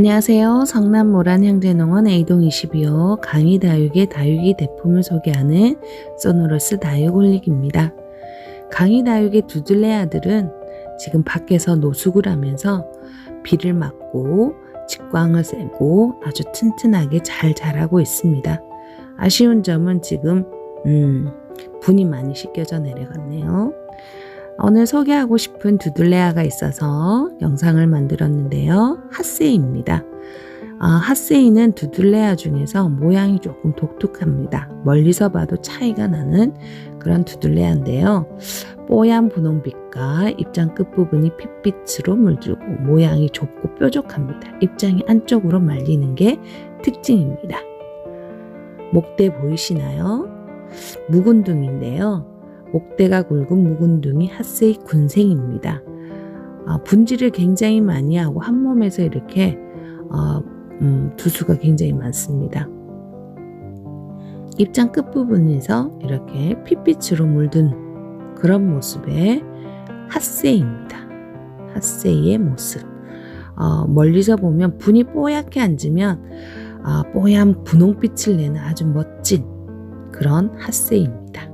안녕하세요. 성남 모란 형제농원 A동 22호 강의 다육의 다육이 대품을 소개하는 소노러스 다육 올릭입니다. 강의 다육의 두들레아들은 지금 밖에서 노숙을 하면서 비를 맞고 직광을 쐬고 아주 튼튼하게 잘 자라고 있습니다. 아쉬운 점은 지금 음, 분이 많이 씻겨져 내려갔네요. 오늘 소개하고 싶은 두들레아가 있어서 영상을 만들었는데요. 핫세이입니다. 아, 핫세이는 두들레아 중에서 모양이 조금 독특합니다. 멀리서 봐도 차이가 나는 그런 두들레아인데요. 뽀얀 분홍빛과 입장 끝부분이 핏빛으로 물들고 모양이 좁고 뾰족합니다. 입장이 안쪽으로 말리는 게 특징입니다. 목대 보이시나요? 묵은둥인데요. 목대가 굵은 묵은둥이 핫세이 군생입니다. 어, 분지를 굉장히 많이 하고 한 몸에서 이렇게 어, 음, 두수가 굉장히 많습니다. 입장 끝부분에서 이렇게 핏빛으로 물든 그런 모습의 핫세이입니다. 핫세이의 모습. 어, 멀리서 보면 분이 뽀얗게 앉으면 어, 뽀얀 분홍빛을 내는 아주 멋진 그런 핫세이입니다.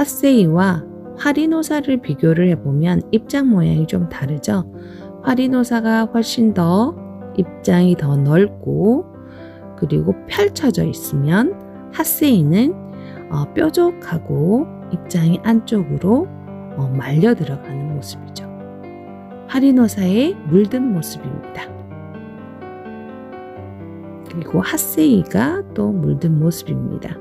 핫세이와 화리노사를 비교를 해보면 입장 모양이 좀 다르죠. 화리노사가 훨씬 더 입장이 더 넓고 그리고 펼쳐져 있으면 핫세이는 어, 뾰족하고 입장이 안쪽으로 어, 말려 들어가는 모습이죠. 화리노사의 물든 모습입니다. 그리고 핫세이가 또 물든 모습입니다.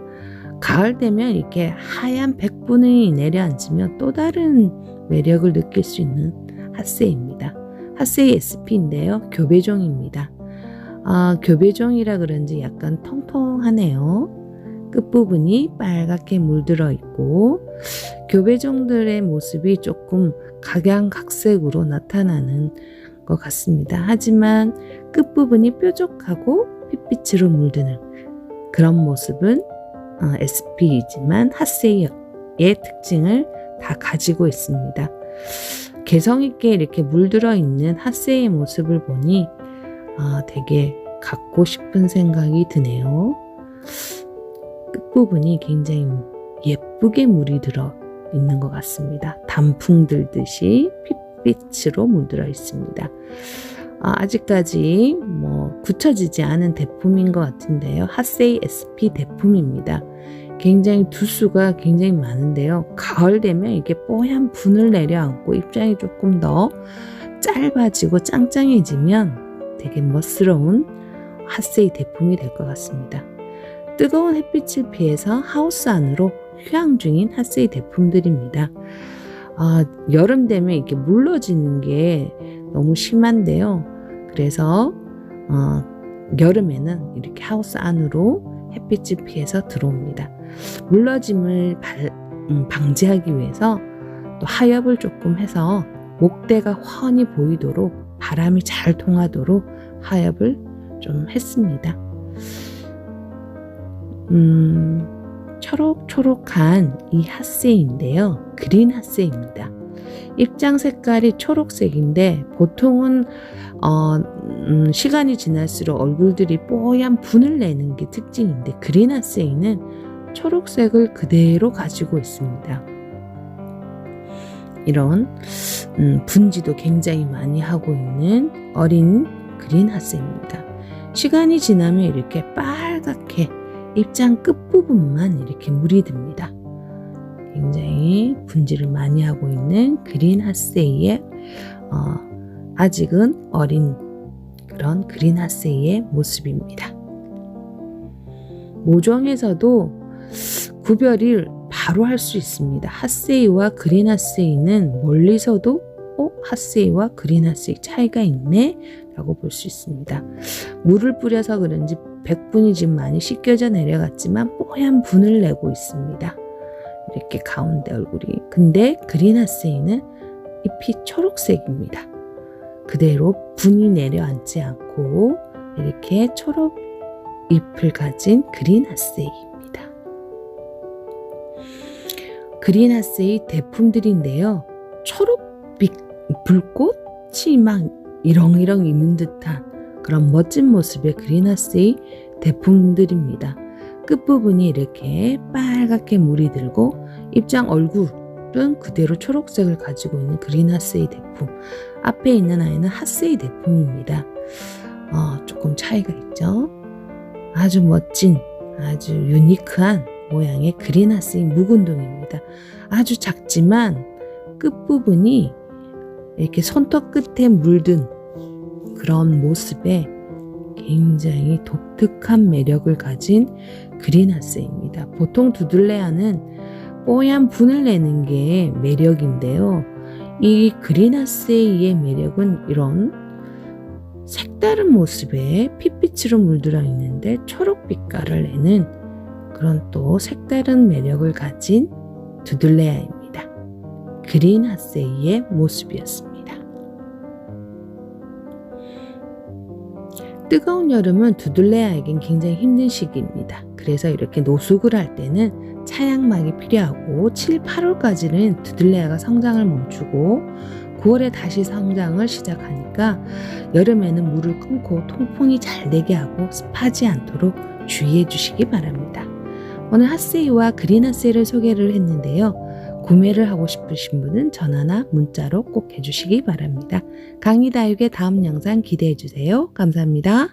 가을 되면 이렇게 하얀 백분이 내려앉으면 또 다른 매력을 느낄 수 있는 핫세입니다. 핫세이 SP인데요. 교배종입니다. 아, 교배종이라 그런지 약간 통통하네요. 끝부분이 빨갛게 물들어 있고 교배종들의 모습이 조금 각양각색으로 나타나는 것 같습니다. 하지만 끝부분이 뾰족하고 핏빛으로 물드는 그런 모습은 어, SP이지만 핫세이의 특징을 다 가지고 있습니다. 개성 있게 이렇게 물들어 있는 핫세이의 모습을 보니 아, 되게 갖고 싶은 생각이 드네요. 끝부분이 굉장히 예쁘게 물이 들어 있는 것 같습니다. 단풍 들듯이 핏빛으로 물들어 있습니다. 아, 직까지 뭐 굳혀지지 않은 대품인 것 같은데요. 핫세이 SP 대품입니다. 굉장히 두수가 굉장히 많은데요. 가을 되면 이게 뽀얀 분을 내려앉고 입장이 조금 더 짧아지고 짱짱해지면 되게 멋스러운 핫세이 대품이 될 것 같습니다. 뜨거운 햇빛을 피해서 하우스 안으로 휴양 중인 핫세이 대품들입니다. 아, 여름 되면 이렇게 물러지는 게 너무 심한데요. 그래서 어, 여름에는 이렇게 하우스 안으로 햇빛을 피해서 들어옵니다. 물러짐을 발, 음, 방지하기 위해서 또 하엽을 조금 해서 목대가 훤히 보이도록 바람이 잘 통하도록 하엽을 좀 했습니다. 음, 초록초록한 이 핫세인데요. 그린 핫세입니다. 입장 색깔이 초록색인데 보통은 어, 음, 시간이 지날수록 얼굴들이 뽀얀 분을 내는 게 특징인데 그린 핫세이는 초록색을 그대로 가지고 있습니다. 이런 음, 분지도 굉장히 많이 하고 있는 어린 그린 핫세입니다. 시간이 지나면 이렇게 빨갛게 입장 끝부분만 이렇게 물이 듭니다. 굉장히 분지를 많이 하고 있는 그린 핫세이의 어, 아직은 어린 그런 그린 핫세이의 모습입니다. 모종에서도 구별을 바로 할 수 있습니다. 핫세이와 그린 핫세이는 멀리서도 어? 핫세이와 그린 핫세이 차이가 있네? 라고 볼 수 있습니다. 물을 뿌려서 그런지 백분이 지금 많이 씻겨져 내려갔지만 뽀얀 분을 내고 있습니다. 이렇게 가운데 얼굴이. 근데 그린하세이는 잎이 초록색입니다. 그대로 분이 내려앉지 않고 이렇게 초록 잎을 가진 그린하세이 그린하세이 대품들인데요. 초록빛 불꽃이 막 이렁이렁 있는 듯한 그런 멋진 모습의 그리나스의 대품들입니다. 끝부분이 이렇게 빨갛게 물이 들고 입장 얼굴은 그대로 초록색을 가지고 있는 그리나스의 대품. 앞에 있는 아이는 핫세이 대품입니다. 어, 조금 차이가 있죠. 아주 멋진, 아주 유니크한 모양의 그리나스의 묵은동입니다. 아주 작지만 끝부분이 이렇게 손톱 끝에 물든 그런 모습에 굉장히 독특한 매력을 가진 그리나스입니다. 보통 두들레아는 뽀얀 분을 내는 게 매력인데요. 이 그리나스의 매력은 이런 색다른 모습에 핏빛으로 물들어 있는데 초록빛깔을 내는 그런 또 색다른 매력을 가진 두들레아입니다. 그린 하세이의 모습이었습니다. 뜨거운 여름은 두들레아에겐 굉장히 힘든 시기입니다. 그래서 이렇게 노숙을 할 때는 차양막이 필요하고 7, 8월까지는 두들레아가 성장을 멈추고 9월에 다시 성장을 시작하니까 여름에는 물을 끊고 통풍이 잘 되게 하고 습하지 않도록 주의해 주시기 바랍니다. 오늘 핫세이와 그린 핫세이를 소개를 했는데요. 구매를 하고 싶으신 분은 전화나 문자로 꼭 해주시기 바랍니다. 강의 다육의 다음 영상 기대해 주세요. 감사합니다.